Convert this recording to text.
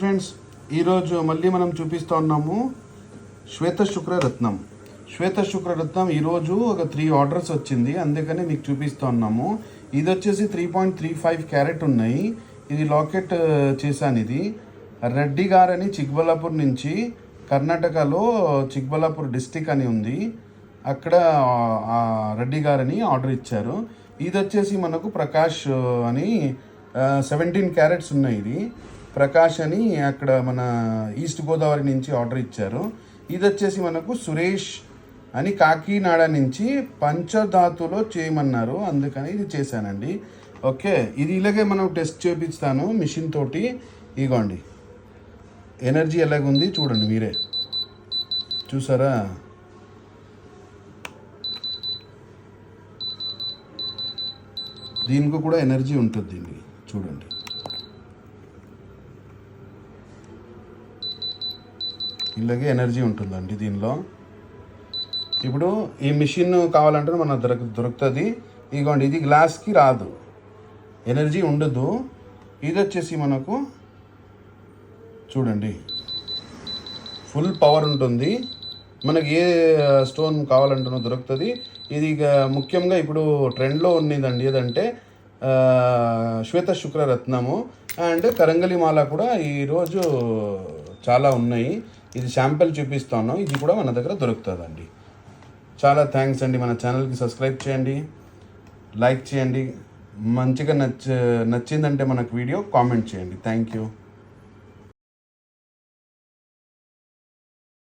Friends ఈరోజు మళ్ళీ మనం చూపిస్తూ ఉన్నాము శ్వేత శుక్ర రత్నం. శ్వేత శుక్ర రత్నం ఈరోజు ఒక త్రీ ఆర్డర్స్ వచ్చింది. అందుకని మీకు చూపిస్తూ ఉన్నాము. ఇది వచ్చేసి three point three five carat ఉన్నాయి. ఇది లాకెట్ చేశాను ఇది. రెడ్డి గారని చిక్బలాపూర్ నుంచి కర్ణాటకలో చిక్బలాపూర్ డిస్టిక్ అని ఉంది. అక్కడ రెడ్డి గారని ఆర్డర్ ఇచ్చారు. ఇది వచ్చేసి మనకు ప్రకాష్ అని సెవెంటీన్ క్యారెట్స్ ఉన్నాయి ఇది. ప్రకాష్ అని అక్కడ మన ఈస్ట్ గోదావరి నుంచి ఆర్డర్ ఇచ్చారు. ఇది వచ్చేసి మనకు సురేష్ అని కాకినాడ నుంచి పంచధాతులో చేయమన్నారు. అందుకని ఇది చేశానండి. ఓకే ఇది ఇలాగే మనం టెస్ట్ చేపిస్తాను మిషన్ తోటి. ఇగోండి. ఎనర్జీ ఎలాగుంది చూడండి మీరే. చూసారా? దీనికి కూడా ఎనర్జీ ఉంటుంది చూడండి. ఇలాగే ఎనర్జీ ఉంటుందండి దీనిలో. ఇప్పుడు ఈ మిషన్ కావాలంటే మన దొరక దొరుకుతుంది. ఇదిగోండి ఇది గ్లాస్కి రాదు. ఎనర్జీ ఉండదు. ఇది వచ్చేసి మనకు చూడండి. ఫుల్ పవర్ ఉంటుంది. మనకి ఏ స్టోన్ కావాలంటున్నా దొరుకుతుంది. ఇది ఇక ముఖ్యంగా ఇప్పుడు ట్రెండ్లో ఉన్నదండి. ఏదంటే శ్వేత శుక్ర రత్నము అండ్ కరంగలి మాల కూడా ఈరోజు చాలా ఉన్నాయి. ఇది శాంపిల్ చూపిస్తాను. ఇది కూడా మన దగ్గర దొరుకుతుందండి. చాలా థ్యాంక్స్ అండి. మన ఛానల్కి సబ్స్క్రైబ్ చేయండి. లైక్ చేయండి. మంచిగా నచ్చ నచ్చిందంటే మనకు వీడియో కామెంట్ చేయండి. Thank you